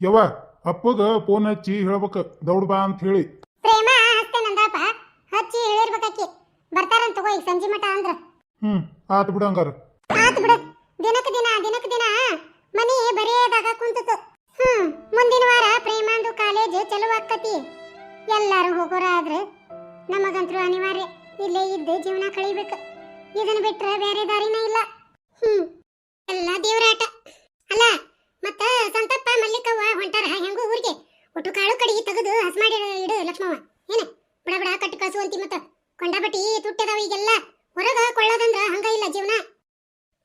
ಯವ್ವ ಅಪ್ಪಗ ಫೋನ್ ಹಚ್ಚಿ ಹೇಳ್ಬೇಕ ದೌಡ್ ಬಾ ಅಂತ ಹೇಳಿ. ಪ್ರೇಮ ಹಸ್ತೇನಂದಪ್ಪ ಹಚ್ಚಿ ಹೇಳಿರ್ಬೇಕಾಕಿ ಬರ್ತಾರಂತ ತಗೋ ಈಗ ಸಂಜೆ ಮಠ ಅಂದ್ರ. ಹ್ಮ್ ಆತ್ ಬಿಡು ಹಂಗಾರ. ಆತ್ ಬಿಡು. ದಿನಕ್ಕೆ ದಿನ ದಿನಕ್ಕೆ ದಿನ ಮನಿ ಬರೆಯದಾಗ ಕುಂತತು. ಹ್ಮ್ ಮುಂದಿನ ವಾರ ಪ್ರೇಮಾಂದು ಕಾಲೇಜ್ ಚಲೋ ಆಕ್ಕತಿ ಎಲ್ಲಾರು ಹೋಗೋರ ಆದ್ರೆ ನಮಗಂತರೂ ಅನಿವಾರ್ಯ. ಇಲ್ಲೇ ಇದ್ದು ಜೀವನ ಕಳಿಬೇಕು. ಇದನ್ನ ಬಿಟ್ರೆ ಬೇರೆ ದಾರಿನೇ ಇಲ್ಲ. ಹ್ಮ್ ಎಲ್ಲ ದೇವರಾಟ ಅಲ್ಲ ಮತ್ತ ಸಂತಪ್ಪ ಮಲ್ಲಿಕವ್ವ ಹೊಂಟಾರ ಹೆಂಗೂ ಊರಿಗೆ ಕಾಳು ಕಡಿಗೆ ತೆಗೆದು ಹಸ್ ಮಾಡಿ ಇಡು ಲಕ್ಷ್ಮವ್ವ. ಏನ? ಬಿಡ ಬಿಡ ಕಟ್ಟಿ ಕಳ್ಸುವಂತಿ ಮತ್ತ ಕೊಂಡಾಪಟ್ಟಿ ತುಟ್ಟದಾವ ಈಗೆಲ್ಲ ಹೊರಗ ಕೊಳ್ಳೋದಂದ್ರ ಹಂಗ ಇಲ್ಲ ಜೀವನ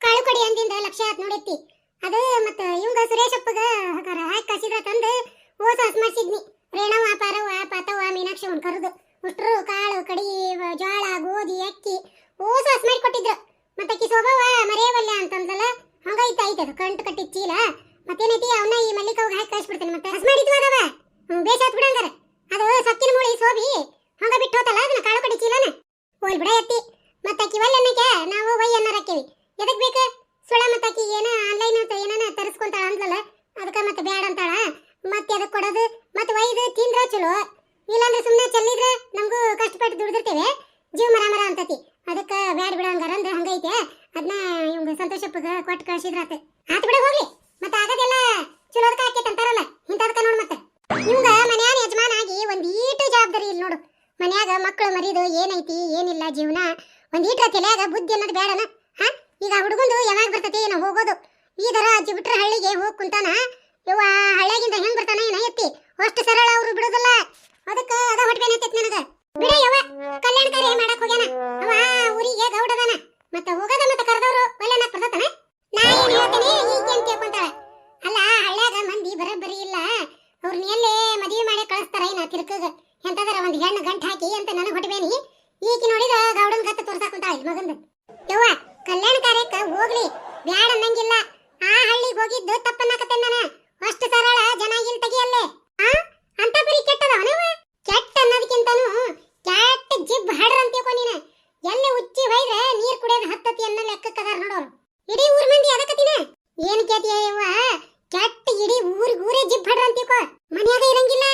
ಕಾಳು ಕಡಿ ಅಂದಿಂದ ಲಕ್ಷ ಆತ್ ನೋಡೈತಿ ಅದು ಮತ್ತ ಇವಂಗ ಸುರೇಶಪ್ಪಗ ಹಕಾರ ಹಾಕಿ ಕಸಿದ ತಂದು ಓಸ ಹಸ್ ಮಾಡ್ಸಿದ್ನಿ ರೇಣವ ಪಾರವ್ವ ಪಾತವ್ವ ಮೀನಾಕ್ಷಿ ಅವ್ನ್ ಕರೆದು ಉಟ್ರು ಕಾಳು ಕಡಿ ವ- ಜ್ವಾಳ ಗೋಧಿ ಅಕ್ಕಿ ಓಸ ಹಸ್ ಮಾಡಿ ಕೊಟ್ಟಿದ್ರು ಮತ್ತೆ ಅಕ್ಕಿ ಸ್ವಭಾವ ಮರೆಯವಲ್ಲ ಅಂತಂದಲ್ಲ ಹಂಗೈತ ಐತೆ ಅದು ಕಂಟು ಕಟ್ಟಿದ ಚೀಲ ಮತ್ತೇನೈತಿ ಅವನ್ನ ಈ ಮಲ್ಲಿಕವ್ಗ ಹಾಕಿ ಕಳ್ಸಿಬಿಡ್ತೇನೆ ಮತ್ತೆ ಹಸ್ ಮಾಡಿದ್ವು ಅದವ ಹ್ಮ್ ಬೇಸಾತ್ ಬಿಡಂಗಾರ ಅದು ಸಕ್ಕಿನ ಮೂಳಿ ಸೋಬಿ ಹಂಗ ಬಿಟ್ಟು ಹೋತಲ್ಲ ಅದನ್ನ ಕಾಳು ಕಡಿ ಚೀಲನ ಹೋಲ್ ಬಿಡ ಎತ್ತಿ ಮತ್ತೆ ಒಲ್ಲೆನ್ನಕ್ಕೆ ನಾವು ವೈ ಅನ್ನಾರ ಹಾಕೇವಿ. ಎದಕ್ ಬೇಕು? ಸುಳ ಮತ್ತೆ ಆಕಿ ಏನ ಆನ್ಲೈನ್ ಅಂತ ಏನಾನ ತರಿಸ್ಕೊಂತಾಳ ಅಂದ್ಲಲ್ಲ? ಅದಕ್ಕ ಮತ್ತೆ ಬ್ಯಾಡ ಅಂತಾಳ. ಮತ್ತೆ ಅದಕ್ಕೆ ಕೊಡೋದು? ಮತ್ತೆ ಒಯ್ದು ತಿಂದ್ರ ಚಲೋ. ಇಲ್ಲಾಂದ್ರೆ ಸುಮ್ಮನೆ ಚೆಲ್ಲಿದ್ರೆ ನಮಗೂ ಕಷ್ಟಪಟ್ಟು ದುಡ್ದಿರ್ತೇವೆ. ಜೀವ ಮರ ಮರ ಅಂತತಿ. ಅದಕ್ಕ ಬ್ಯಾಡ ಬಿಡ ಹಂಗಾರ ಅಂದ್ರೆ ಹಂಗೈತೆ. ಅದನ್ನ ಇವಂಗ ಸಂತೋಷಪ್ಪಗ ಕೊಟ್ಟು ಕಳ್ಸಿದ್ರಾತ ಆತ್ ಬಿಡ ಹೋಗ್ಲಿ ಮತ್ತೆ ಆಗದೆಲ್ಲ ಚಲೋದಕ್ಕ ಆಕೇತ್ ಅಂತಾರಲ್ಲ ಇಂಥದಕ್ಕ ನೋಡ್ ಮತ್ತೆ ಇವಂಗ ಮನ್ಯಾನ ಯಜಮಾನ ಆಗಿ ಒಂದ್ ಈಟು ಜವಾಬ್ದಾರಿ ಇಲ್ಲ ನೋಡು ಮನ್ಯಾಗ ಮಕ್ಕಳು ಮರಿದು ಏನೈತಿ ಏನಿಲ್ಲ ಜೀವನ ತಲೆಯಾಗ ಬುದ್ಧಿ ಅನ್ನೋದು ಬೇಡನ? ಹಾ? ಈಗ ಹುಡುಗಂದು ಯಾವಾಗ ಬರ್ತೈತಿ ಏನೋ ಹೋಗೋದು. ಈ ದರ ಅಜ್ಜಿ ಬಿಟ್ರೆ ಹಳ್ಳಿಗೆ ಹೋಗಿ ಕುಂತಾನ? ಯವ್ವ ಹಳ್ಳಿಯಾಗಿಂದ ಹೆಂಗ್ ಬರ್ತಾನ ಏನ ಎತ್ತಿ? ಅಷ್ಟು ಸರಳ ಅವ್ರು ಬಿಡೋದಲ್ಲ. ಅದಕ್ಕ ಅದ ಹೊಟ್ಟೆ ಎತ್ತೈತಿ ನನಗ. ಬಿಡ ಯವ್ವ, ಕಲ್ಯಾಣ ಕಾರ್ಯ ಮಾಡಕ್ ಹೋಗ್ಯಾನ. ಅವ ಊರಿಗೆ ಗೌಡದಾನ ಮತ್ತೆ ಹೋಗದ ಮತ್ತೆ ಕರೆದವ್ರು ಒಳ್ಳೆನಾಕ್ ಬರ್ತತನ ನಾ ಏನ್ ಹೇಳ್ತೀನಿ ಈಗ ಅಂತ ತಿಳ್ಕೊಂತಾಳ ಅಲ್ಲ ಹಳ್ಳ್ಯಾಗ ಮಂದಿ ಬರಬ್ಬರಿ ಇಲ್ಲ. ಅವ್ರನ್ನ ಎಲ್ಲೇ ಮದುವೆ ಮಾಡಿ ಕಳಿಸ್ತಾರ ಏನ ತಿರ್ಕಗ ಎಂತದರ ಒಂದ್ ಹೆಣ್ಣು ಗಂಟ್ ಹಾಕಿ ಅಂತ ನನಗ್ ಈಕಿ ನೋಡಿದ ಗೌಡನ್ ಗತ್ತ ತೋರ್ಸಾಕ್ ಕುಂತಾಳ ಇಲ್ಲಿ ಮಗಂದು ಯವ್ವ ಕಲ್ಯಾಣ ಕಾರ್ಯಕ್ಕ ಹೋಗ್ಲಿ ಬ್ಯಾಡ ಅನ್ನಂಗಿಲ್ಲ ಆ ಹಳ್ಳಿಗೆ ಹೋಗಿದ್ದು ತಪ್ಪನ್ನಾಕತ್ತೆ ನಾನು ಅಷ್ಟು ಸರಳ ಜನ ಇಲ್ಲಿ ತೆಗಿಯಲ್ಲೇ ಆ ಅಂತ ಬರೀ ಕೆಟ್ಟದವನವ ಕೆಟ್ಟ ಅನ್ನೋದಕ್ಕಿಂತನೂ ಕೆಟ್ಟ ಜಿಬ್ ಹಾಡ್ರ ಅಂತೀವ ನೀನ ಎಲ್ಲಿ ಉಚ್ಚಿ ಹೊಯ್ದ್ರೆ ನೀರ್ ಕುಡಿಯೋದು ಹತ್ತತಿ ಅನ್ನೋ ಲೆಕ್ಕಕ್ಕದಾರ ನೋಡೋರು ಇಡೀ ಊರ್ ಮಂದಿ ಅದಕ್ಕತಿನ ಏನ್ ಕೇತಿಯ ಯವ್ವ ಕೆಟ್ಟ ಇಡೀ ಊರಿಗ್ ಊರೇ ಜಿಬ್ ಹಾಡ್ರ ಅಂತೀವ ಮನ್ಯಾಗ ಇರಂಗಿಲ್ಲ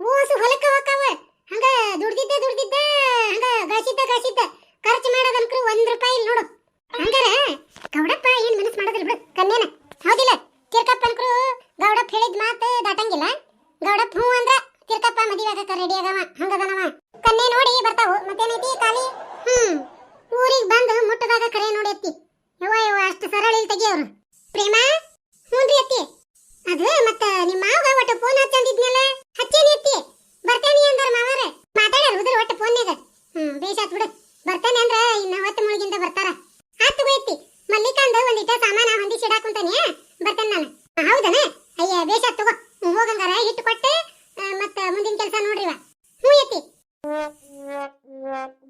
ಓಸು ಹೊಲಕ್ಕ ಹೋಕಾವ ಹಂಗ ದುಡ್ದಿದ್ದ ದುಡ್ದಿದ್ದ ಹಂಗ ಗಾಸಿದ್ದ ಗಾಸಿದ್ದ ಖರ್ಚು ಮಾಡೋದನ್ಕ್ರು ಒಂದ್ ರೂಪಾಯಿ ಇಲ್ಲ ನೋಡು ಹಂಗಾರ? ಗೌಡಪ್ಪ ಏನ್ ಮನಸ್ ಮಾಡೋದಿಲ್ಲ ಬಿಡು ಕನ್ನೇನ ಹೌದಿಲ್ಲ, ತಿರ್ಕಪ್ಪ ಅನ್ಕ್ರು ಗೌಡಪ್ಪ ಹೇಳಿದ ಮಾತು ದಾಟಂಗಿಲ್ಲ. ಗೌಡಪ್ಪ ಹ್ಞೂ ಅಂದ್ರ ತಿರ್ಕಪ್ಪ ಮದುವೆ ಆಗಕ ರೆಡಿ ಆಗವ, ಹಂಗದನವ. ಕನ್ನೆ ನೋಡಿ ಬರ್ತಾವು, ಮತ್ತೇನೈತಿ ಖಾಲಿ? ಹ್ಮ್, ಊರಿಗೆ ಬಂದು ಮುಟ್ಟದಾಗ ಕರೆ ನೋಡಿ ಎತ್ತಿ ಯವ್ವ ಯವ್ವ, ಅಷ್ಟು ಸರಳ ಇಲ್ಲಿ ತೆಗಿಯವ್ರು. ಪ್ರೇಮ ಹ್ಞೂನ್ರಿ ಎತ್ತಿ ಅದು ಮತ್ತ ನಿಮ್ಮ ಮಾವ ಒಟ್ಟು ಫೋನ್ ಹಚ್ಚಂದಿದ್ನಲ್ಲ ಹಚ್ಚೇನಿ ಎತ್ತಿ ಬರ್ತೇನಿ ಅಂದಾರ ಮಾವಾರ ಮಾತಾಡಾರ ಉದ್ರ ಒಟ್ಟು ಫೋನ್ಯಾಗ ಹ್ಮ್ ಬೇಷಾತ್ ಬಿಡು ಬರ್ತಾನೆ ಅಂದ್ರ ಇನ್ನ ಹೊತ್ತು ಮುಳುಗಿಂದ ಬರ್ತಾರ ಆತು ಎತ್ತಿ ಮಲ್ಲಿಕಾಂದ ಒಂದಿಟ ಸಾಮಾನ ಹೊಂದಿಸಿ ಇಡಾಕುಂತಾನೆ ಬರ್ತೇನೆ ನಾನು ಆ, ಹೌದನ ಅಯ್ಯ ಬೇಷಾತ್ ತಗೋ ಹ್ಮ್, ಹೋಗಂಗಾರ ಹಿಟ್ಟು ಕೊಟ್ಟು ಆ, ಮತ್ತ ಮುಂದಿನ ಕೆಲಸ ನೋಡ್ರಿವ ಹ್ಞೂ ಎತ್ತಿ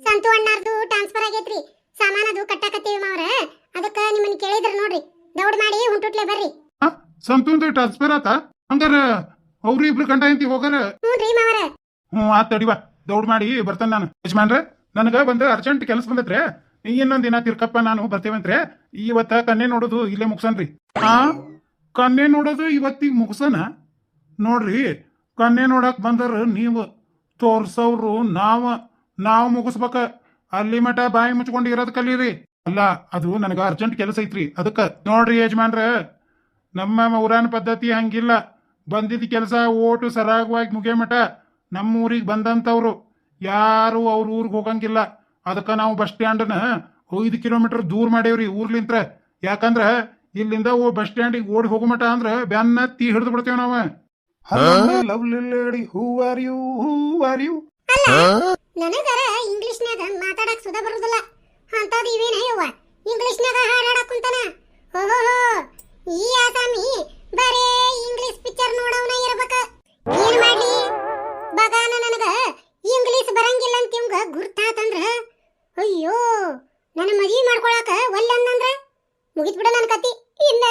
ಸಂತು ಅಣ್ಣಾರ್ದು ಟ್ರಾನ್ಸ್ಫರ್ ಆಗೈತ್ರಿ. ಸಾಮಾನದು ಕಟ್ಟಾಕತ್ತೀವಿ ಮಾವ್ರ. ಅದಕ್ಕ ನಿಮ್ಮನ್ನ ಕೇಳಿದ್ರ ನೋಡ್ರಿ. ದೌಡ್ ಮಾಡಿ ಹುಂಟುಟ್ಲೆ ಬರ್ರಿ. ಸಂತುಂದು ಟ್ರಾನ್ಸ್ಫರ್ ಆತ? ಹಂಗಾರ ಅವ್ರು ಇಬ್ರು ಗಂಟ ಐತಿ ಹೋಗಾರ? ಹ್ಞೂ ಮಾವರ. ಹ್ಞೂ ಆತ್ ತಡಿವಾ ದೌಡ್ ಮಾಡಿ ಬರ್ತಾನೆ ನಾನು. ಯಜಮಾನ್ರೆ ನನಗ ಬಂದ ಅರ್ಜೆಂಟ್ ಕೆಲಸ ಬಂದೈತ್ರೆ. ಇನ್ನೊಂದ್ ದಿನ ತಿರ್ಕಪ್ಪ ನಾನು ಬರ್ತೇವಂತ್ರೆ. ಇವತ್ತ ಕನ್ನೆ ನೋಡೋದು ಇಲ್ಲೇ ಮುಗ್ಸನ್ರಿ. ಆ ಕನ್ನೆ ನೋಡೋದು ಇವತ್ತಿಗೆ ಮುಗ್ಸನ? ನೋಡ್ರಿ. ಕನ್ನೆ ನೋಡಕ್ ಬಂದರ ನೀವು. ತೋರ್ಸವ್ರು ನಾವ, ನಾವು ಮುಗಿಸ್ಬೇಕ. ಅಲ್ಲಿ ಮಠ ಬಾಯಿ ಮುಚ್ಕೊಂಡು ಇರೋದ್ ಕಲೀರಿ. ಅಲ್ಲ, ಅದು ನನಗ ಅರ್ಜೆಂಟ್ ಕೆಲಸ ಐತ್ರಿ. ಅದಕ್ಕ ನೋಡ್ರಿ ಯಜಮಾನ್ರ, ನಮ್ಮ ಊರಾನ ಪದ್ಧತಿ ಹಂಗಿಲ್ಲ. ಬಂದಿದ್ದ ಕೆಲಸ ಓಟು ಸರಾಗವಾಗಿ ಮುಗಿಯ ಮಠ ನಮ್ಮ ಊರಿಗೆ ಬಂದಂಥವ್ರು ಯಾರು ಅವ್ರ ಊರಿಗೆ ಹೋಗಂಗಿಲ್ಲ. ಅದಕ್ಕೆ ನಾವು ಬಸ್ ಸ್ಟ್ಯಾಂಡನ್ನ ಐದು ಕಿಲೋಮೀಟರ್ ದೂರ ಮಾಡೇವ್ರಿ ಊರ್ಲಿಂತ್ರ. ಯಾಕಂದ್ರ ಇಲ್ಲಿಂದ ಓ ಬಸ್ ಸ್ಟ್ಯಾಂಡಿಗೆ ಓಡಿ ಹೋಗೋ ಮಠ ಅಂದ್ರೆ ಬೆನ್ನ ತೀ ಹಿಡಿದು ಬಿಡ್ತೇವೆ ನಾವು. Lovely lady who are you who? Are you ನನಗರ ಇಂಗ್ಲಿಷ್ನ್ಯಾಗ ಮಾತಾಡಕ್ ಸುದ ಬರುದಿಲ್ಲ. ಅಂತದ್ ಇವೇನ ಯವ್ವ? ಇಂಗ್ಲಿಷ್ನ್ಯಾಗ ಹಾಡಾಡಕ್ ಕುಂತಾನ? ಓಹೋ ಈ ಆಸಾಮಿ ಬರೇ ಇಂಗ್ಲಿಷ್ ಪಿಕ್ಚರ್ ನೋಡವನ ಇರ್ಬೇಕ. ಏನ್ ಮಾಡ್ಲಿ ಬಗಾನ ನನಗ ಇಂಗ್ಲಿಷ್ ಬರಂಗಿಲ್ಲ ಅಂತ ಇವಂಗ ಗುರ್ತಾತಂದ್ರ ಅಯ್ಯೋ ನನ್ನ ಮದ್ವಿ ಮಾಡ್ಕೊಳಕ ಒಲ್ಲೆ ಅಂದಂದ್ರ ಮುಗಿತ್ ಬಿಡ ನನ್ನ ಕತಿ ಇನ್ನ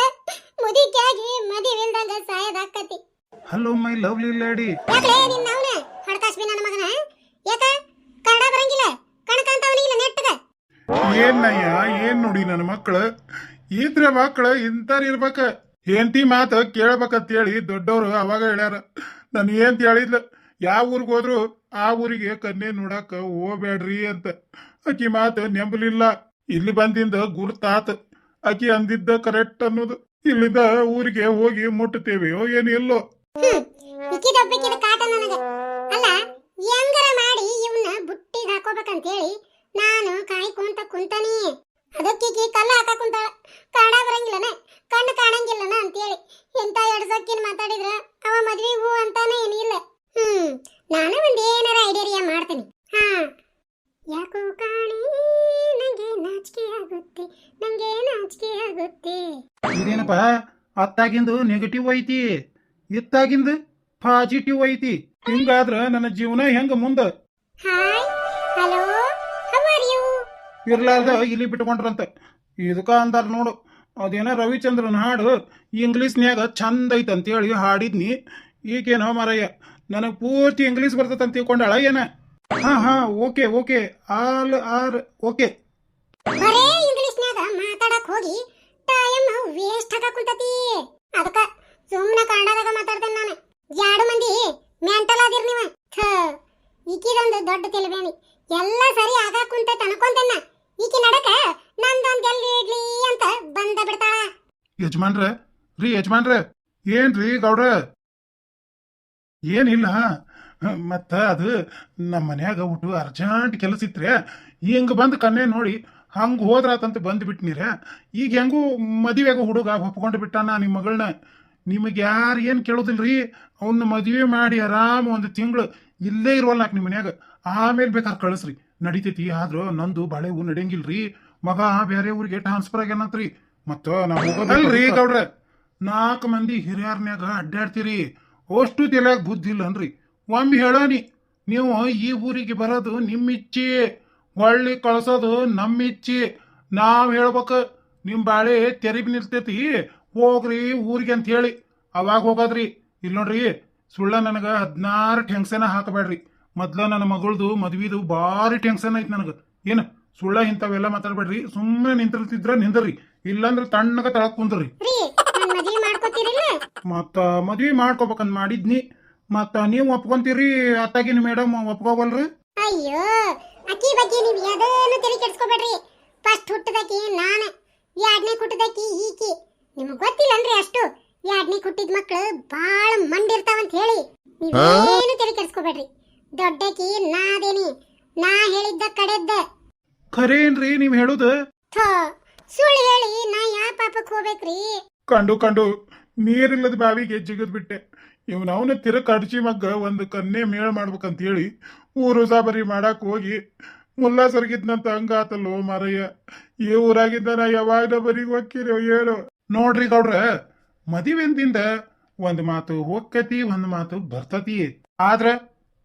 ಮುದಿಕ್ಯಾಗಿ ಮದುವೆ ಇಲ್ದಂಗ ಸಾಯದಾಕತಿ ಹಲೋ ಮೈ ಲವ್ಲಿ ಲೇಡಿ ಯಾಕಲೇ ನಿನ್ನ ಅವನ ಹಣಕಾಸು ನನ್ನ ಮಗನ ಯಾಕ ಕನ್ನಡ ಬರಂಗಿಲ್ಲ ಕಣಕಂತವನಿಲ್ಲ ನೆಟ್ಟಗ. ಏನಯ್ಯ ಏನ್ ನೋಡಿ ನನ್ನ ಮಕ್ಕಳು? ಇದ್ರ ಮಕ್ಕಳು ಇಂತಾರ ಇರ್ಬೇಕ. ಹೆಂಡತಿ ಮಾತು ಕೇಳ್ಬೇಕಂತೇಳಿ ದೊಡ್ಡವರು ಅವಾಗ ಹೇಳ್ಯಾರ. ನಾನು ಏನ್ ಹೇಳಿದ್ಲ ಯಾವ ಊರಿಗೆ ಹೋದ್ರು ಆ ಊರಿಗೆ ಕನ್ನೆ ನೋಡಾಕ ಹೋಗ್ಬೇಡ್ರಿ ಅಂತ. ಆಕಿ ಮಾತು ನೆಂಬಲಿಲ್ಲ. ಇಲ್ಲಿ ಬಂದಿಂದ ಗುರ್ತಾತ. ಆಕಿ ಅಂದಿದ್ದ ಕರೆಕ್ಟ್ ಅನ್ನೋದು. ಇಲ್ಲಿಂದ ಊರಿಗೆ ಹೋಗಿ ಮುಟ್ಟುತ್ತೇವೆಯೋ ಏನಿಲ್ಲೋ ಹ್ಮ್ ಇಕ್ಕಿದೊಬ್ಬಕ್ಕಿದ ಕಾಟ ನನಗ ಅಲ್ಲ ಹೆಂಗರ ಮಾಡಿ ಇವನ್ನ ಬುಟ್ಟಿಗೆ ಹಾಕೋಬೇಕಂತ ಹೇಳಿ ನಾನು ಕಾಯ್ಕೊಂತ ಕುಂತಾನಿ. ಅದಕ್ಕೆ ಕಲ್ಲ ಹಾಕ ಕುಂತಾಳ. ಕನ್ನಡ ಬರಂಗಿಲ್ಲನ? ಕಣ್ಣು ಕಾಣಂಗಿಲ್ಲನ ಅಂತೇಳಿ. ಎಂತ ಎರಡು ಸಕ್ಕಿನ ಮಾತಾಡಿದ್ರ ಅವ ಮದ್ವಿ ಹೂ ಅಂತಾನೆ ಏನಿಲ್ಲ ಹ್ಮ್ ನಾನು ಒಂದ್ ಏನಾರ ಐಡಿಯಾ ಮಾಡ್ತೀನಿ. ಹಾ. ಯಾಕೋ ಕಾಣಿ ನಂಗೆ ನಾಚಿಕೆ ಆಗುತ್ತೆ ನಂಗೆ ನಾಚಿಕೆ ಆಗುತ್ತೆ. ಇದೇನಪ್ಪ? ಅತ್ತಾಗಿಂದು ನೆಗೆಟಿವ್ ಐತಿ ಇತ್ತಾಗಿಂದು ಪಾಸಿಟಿವ್ ಐತಿ. ಹಿಂಗಾದ್ರ ನನ್ನ ಜೀವನ ಹೆಂಗ ಮುಂದ? ಹೌ ಇರ್ಲಾರ್ದ ಇಲ್ಲಿ ಬಿಟ್ಕೊಂಡ್ರಂತ. ಇದಕ್ಕ ಅಂದಾರ ನೋಡು. ಅದೇನ ರವಿಚಂದ್ರನ ಹಾಡು ಇಂಗ್ಲೀಷ್ನ್ಯಾಗ ಚಂದ ಐತೆ ಅಂತೇಳಿ ಹಾಡಿದ್ನಿ. ಈಗೇನೋ ಮರಯ್ಯ ನನಗೆ ಪೂರ್ತಿ ಇಂಗ್ಲೀಷ್ ಬರ್ತೈತೆ ಅಂತ ತಿಳ್ಕೊಂಡಾಳ ಏನ? ಹಾ ಹಾ, okay okay. All right, okay. ಬರೇ ಇಂಗ್ಲಿಷ್ನ್ಯಾಗ ಮಾತಾಡಕ್ ಹೋಗಿ ಟೈಮ್ ವೇಸ್ಟ್ ಆಗ ಕುಂತತಿ. ಅದಕ್ಕ ಸುಮ್ಮನೆ ಕನ್ನಡದಾಗ ಮಾತಾಡ್ತೇನೆ ನಾನು. ಎರಡು ಮಂದಿ ಮೆಂಟಲ್ ಆದಿರ್ ನೀವು. ಈಕಿದೊಂದು ದೊಡ್ಡ ತೆಲಬೇನಿ ಎಲ್ಲ ಸರಿ ಆಗಾಕುಂತ ಕುಂತೈತೆ ಅನ್ಕೊಂತೇನ ಈಕಿ ನಡಕ ನಂದೊಂದ್ ಎಲ್ಲಿ ಇಡ್ಲಿ ಅಂತ ಬಂದ ಬಿಡ್ತಾಳ. ಯಜಮಾನ್ರ, ರೀ ಯಜಮಾನ್ರ, ಏನ್ರಿ ಗೌಡ್ರ? ಏನಿಲ್ಲ, ಮತ್ತ ಅದು ನಮ್ಮ ಮನ್ಯಾಗ ಊಟ ಅರ್ಜೆಂಟ್ ಕೆಲಸ ಇತ್ರಿ ಹಿಂಗ್ ಬಂದು ಕನ್ನೆ ನೋಡಿ ಹಂಗ ಹೋದ್ರಾತಂತ ಬಂದ್ಬಿಟ್ನಿರ ಈಗ ಹೆಂಗೂ ಮದುವೆಗ ಹುಡುಗ ಒಪ್ಕೊಂಡು ಬಿಟ್ಟಾನ ನಿಮ್ಮ ಮಗಳನ್ನ ನಿಮಗೆ ಯಾರು ಏನು ಕೇಳೋದಿಲ್ರಿ? ಅವನ್ನ ಮದುವೆ ಮಾಡಿ ಆರಾಮ ಒಂದು ತಿಂಗಳು ಇಲ್ಲೇ ಇರುವಲ್ಲ ನಿಮ್ಮ ಮನ್ಯಾಗ. ಆಮೇಲೆ ಬೇಕಾದ್ರೆ ಕಳಿಸ್ರಿ. ನಡಿತೈತಿ ಆದ್ರೂ ನಂದು ಬಾಳೆ ಹೂ ನಡೆಯಂಗಿಲ್ರಿ. ಮಗ ಬೇರೆ ಊರಿಗೆ ಟ್ರಾನ್ಸ್ಫರ್ ಆಗ್ಯಾನಂತ್ರಿ ಮತ್ತ ನಾವು ಹೋಗೋದಲ್ರಿ ಗೌಡ್ರ. ನಾಲ್ಕು ಮಂದಿ ಹಿರಿಯರ್ನ್ಯಾಗ ಅಡ್ಡಾಡ್ತೀರಿ. ಅಷ್ಟು ತಲೆಯಾಗ ಬುದ್ಧಿ ಇಲ್ಲ ಅನ್ರಿ ಒಮ್ಮೆ ಹೇಳೋನಿ ನೀವು ಈ ಊರಿಗೆ ಬರೋದು ನಿಮ್ಮಿಚ್ಚಿ. ಹೊಳ್ಳಿ ಕಳ್ಸೋದು ನಮ್ಮಿಚ್ಚಿ. ನಾವು ಹೇಳ್ಬೇಕು ನಿಮ್ಮ ಬಾಳೆ ತೆರಿಬಿ ನಿಲ್ತೈತಿ. ಹೋಗ್ರಿ ಊರಿಗೆ ಅಂತ ಹೇಳಿ. ಅವಾಗ ಹೋಗೋದ್ರಿ. ಇಲ್ಲಿ ನೋಡ್ರಿ ಸುಳ್ಳ ನನಗೆ ಹದಿನಾರು ಟೆನ್ಷನ್ ಹಾಕಬೇಡ್ರಿ. ಮೊದ್ಲ ನನ್ನ ಮಗಳದು ಮದ್ವಿದು ಭಾರಿ ಟೆನ್ಷನ್ ಐತೆ ನನಗೆ. ಏನು ಸುಳ್ಳ ಇಂಥವೆಲ್ಲ ಮಾತಾಡ್ಬೇಡ್ರಿ ಸುಮ್ಮನೆ ನಿಂತಿರ್ತಿದ್ರ ನಿಂದ್ರಿ ಇಲ್ಲಾಂದ್ರೆ ತಣ್ಣಗ ತಳಕ್ ಕುಂದ್ರಿ. ಮತ್ತ ಮದ್ವಿ ಮಾಡ್ಕೋಬೇಕಂತ ಮಾಡಿದ್ನಿ ಮತ್ತ ನೀವು ಒಪ್ಕೊಂತೀರಿ ಅತ್ತಾಗಿನ ಮೇಡಮ್ ಒಪ್ಕೋಬಲ್ರಿ ಅಯ್ಯೋ ಅಕ್ಕಿ ಬಗ್ಗೆ ನೀವು ಯಾವ್ದೇನು ತಲೆ ಕೆಡಿಸ್ಕೋಬೇಡ್ರಿ. ಫಸ್ಟ್ ಹುಟ್ಟದಕಿ ನಾನು ಎರಡನೇ ಹುಟ್ಟದಕಿ ಈಕಿ. ನಿಮ್ಗೆ ಗೊತ್ತಿಲ್ಲನ್ರಿ ಅಷ್ಟು. ಎರಡನೇ ಹುಟ್ಟಿದ ಮಕ್ಳು ಬಾಳ ಮಂಡಿರ್ತಾವಂತ ಹೇಳಿ. ನೀವೇನು ತಲೆ ಕೆಡ್ಸ್ಕೊಬೇಡ್ರಿ. ದೊಡ್ಡಕಿ ನಾದೇನಿ ನಾ ಹೇಳಿದ್ದ ಕಡೆದ್ದ. ಖರೇನ್ರಿ ನೀವ್ ಹೇಳುದ? ಥೋ ಸುಳ್ಳು ಹೇಳಿ ನಾ ಯಾ ಪಾಪಕ್ ಹೋಗ್ಬೇಕ್ರಿ? ಕಂಡು ಕಂಡು ನೀರಿಲ್ಲದ ಬಾವಿಗೆ ಜಿಗದ್ ಬಿಟ್ಟೆ. ಇವನ್ ಅವನ ತಿರ ಕಡ್ಚಿ ಮಗ್ಗ ಒಂದು ಕನ್ನೆ ಮೇಳ ಮಾಡ್ಬೇಕಂತ ಹೇಳಿ ಊರು ಸಾಬರಿ ಮಾಡಕ್ ಹೋಗಿ ಮುಲ್ಲಾ ಸರ್ಗಿದ್ನಂತ ಹಂಗಾತಲ್ಲೋ ಮಾರಯ್ಯ. ಈ ಊರಾಗಿದ್ದ ನಾ ಯಾವಾಗ ಬರೀ ಹೋಗ್ಕಿರೋ ಹೇಳು ನೋಡ್ರಿ ಗೌಡ್ರ ಮದಿವೆಂದಿಂದ ಒಂದ್ ಮಾತು ಹೋಗ್ಕತಿ ಒಂದ್ ಮಾತು ಬರ್ತತಿ. ಆದ್ರ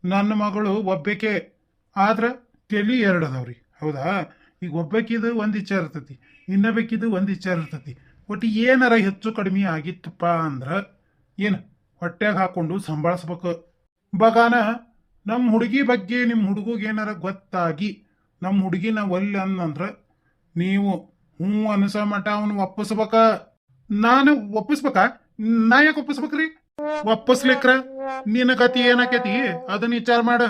ನನ್ನ ಮಗಳು ಒಬ್ಬಕೆ ಆದ್ರೆ ತಲಿ ಎರಡು ಅದಾವ್ರಿ ಹೌದಾ? ಈಗ ಒಬ್ಬಾಕಿದು ಒಂದು ವಿಚಾರ ಇರ್ತತಿ ಇನ್ನಬೇಕಿದು ಒಂದು ವಿಚಾರ ಇರ್ತತಿ. ಒಟ್ಟು ಏನಾರ ಹೆಚ್ಚು ಕಡಿಮೆ ಆಗಿತ್ತಪ್ಪ ಅಂದ್ರ ಏನು ಹೊಟ್ಟೆಗೆ ಹಾಕೊಂಡು ಸಂಭಾಳಿಸ್ಬೇಕು. ಬಗಾನ ನಮ್ಮ ಹುಡುಗಿ ಬಗ್ಗೆ ನಿಮ್ಮ ಹುಡುಗಿಗೆ ಏನಾರ ಗೊತ್ತಾಗಿ ನಮ್ಮ ಹುಡುಗಿನ ಒಲ್ಲೆ ಅಂದ್ರೆ ನೀವು ಹ್ಞೂ ಅನಿಸ ಮಟ ಅವನು ಒಪ್ಪಿಸ್ಬೇಕ? ನಾನು ಒಪ್ಪಿಸ್ಬೇಕಾ? ನಾ ಯಾಕೆ ಒಪ್ಪಿಸ್ಬೇಕ್ರಿ? ಒಪ್ಪಿಸ್ಲಿಕ್ರ? ನಿನ್ನ ಗತಿ ಏನಾಕೈತಿ? ಅದನ್ನ ವಿಚಾರ ಮಾಡ.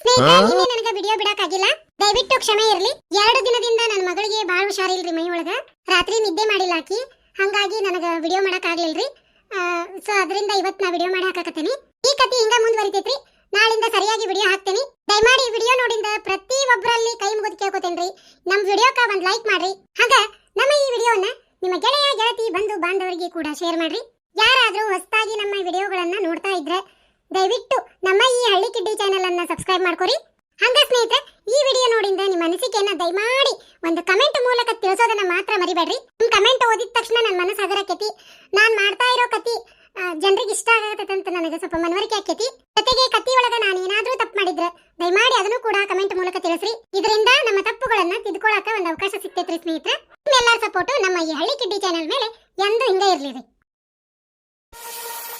ಸ್ನೇಹಿತರೆ ನನಗೆ ವಿಡಿಯೋ ಬಿಡಕ್ಕಾಗಿಲ್ಲ ದಯವಿಟ್ಟು ಕ್ಷಮೆ ಇರಲಿ. ಎರಡು ದಿನದಿಂದ ನನ್ನ ಮಗಳಿಗೆ ಬಾಳ ಹುಷಾರಿಲ್ರಿ ಮೈ ಒಳಗ. ರಾತ್ರಿ ನಿದ್ದೆ ಮಾಡಿಲ್ಲ ಆಕಿ. ಹಂಗಾಗಿ ನನಗ ವಿಡಿಯೋ ಮಾಡಕ್ ಆಗ್ಲಿಲ್ರಿ ಸೊ ಅದರಿಂದ ಇವತ್ ನಾ ವಿಡಿಯೋ ಮಾಡಿ ಹಾಕಕತ್ತೀನಿ ಈ ಕತಿ ಹಿಂಗ ಮುಂದುವರಿತೈತ್ರಿ. ನಾಳಿಂದ ಸರಿಯಾಗಿ ವಿಡಿಯೋ ಹಾಕ್ತೇನೆ. ದಯಮಾಡಿ ವಿಡಿಯೋ ನೋಡಿಂದ ಪ್ರತಿ ಒಬ್ಬರಲ್ಲಿ ಕೈ ಮುಗಿದು ಕೇಳ್ಕೊತೇನ್ರಿ. ನಮ್ ವಿಡಿಯೋಕ ಒಂದ್ ಲೈಕ್ ಮಾಡ್ರಿ. ಹಂಗ ನಮ್ಮ ಈ ವಿಡಿಯೋನ ನಿಮ್ಮ ಗೆಳೆಯ ಗೆಳತಿ ಬಂಧು ಬಾಂಧವರಿಗೆ ಕೂಡ ಶೇರ್ ಮಾಡ್ರಿ. ಯಾರಾದ್ರೂ ಹೊಸದಾಗಿ ನಮ್ಮ ವಿಡಿಯೋಗಳನ್ನ ನೋಡ್ತಾ ಇದ್ರೆ ದಯವಿಟ್ಟು ನಮ್ಮ ಈ ಹಳ್ಳಿ ಕಿಡ್ಡಿ ಚಾನೆಲ್ ಅನ್ನ ಸಬ್ಸ್ಕ್ರೈಬ್ ಮಾಡ್ಕೊರಿ. ಹಂಗ ಸ್ನೇಹಿತರೆ, ಈ ವಿಡಿಯೋ ನೋಡಿದ್ರೆ ನಿಮ್ಮ ಅನಿಸಿಕೆಯನ್ನ ದಯಮಾಡಿ ಒಂದು ಕಮೆಂಟ್ ಮೂಲಕ ತಿಳಿಸೋದನ್ನ ಮಾತ್ರ ಮರಿಬೇಡ್ರಿ. ನಿಮ್ ಕಮೆಂಟ್ ಓದಿದ ತಕ್ಷಣ ನನ್ನ ಮನಸ್ಸು ಹದರಕೈತಿ ನಾನ್ ಮಾಡ್ತಾ ಇರೋ ಕತಿ ಜನರಿಗೆ ಇಷ್ಟ ಆಗತ್ತೆ ಅಂತ ನನಗೆ ಸ್ವಲ್ಪ ಮನವರಿಕೆ ಆಕೈತಿ ಜೊತೆಗೆ ಕತಿ ಒಳಗ ನಾನು ಏನಾದ್ರೂ ತಪ್ಪು ಮಾಡಿದ್ರೆ ದಯಮಾಡಿ ಅದನ್ನು ಕೂಡ ಕಮೆಂಟ್ ಮೂಲಕ ತಿಳಿಸ್ರಿ. ಇದರಿಂದ ನಮ್ಮ ತಪ್ಪುಗಳನ್ನ ತಿದ್ಕೊಳಕ ಒಂದು ಅವಕಾಶ ಸಿಗ್ತೈತ್ರಿ ಸ್ನೇಹಿತರೆ. ನಿಮ್ಮೆಲ್ಲರ ಸಪೋರ್ಟ್ ನಮ್ಮ ಈ ಹಳ್ಳಿ ಕಿಡ್ಡಿ ಚಾನೆಲ್ ಮೇಲೆ ಎಂದು ಹಿಂಗೆ ಇರ್ಲಿ Thank you.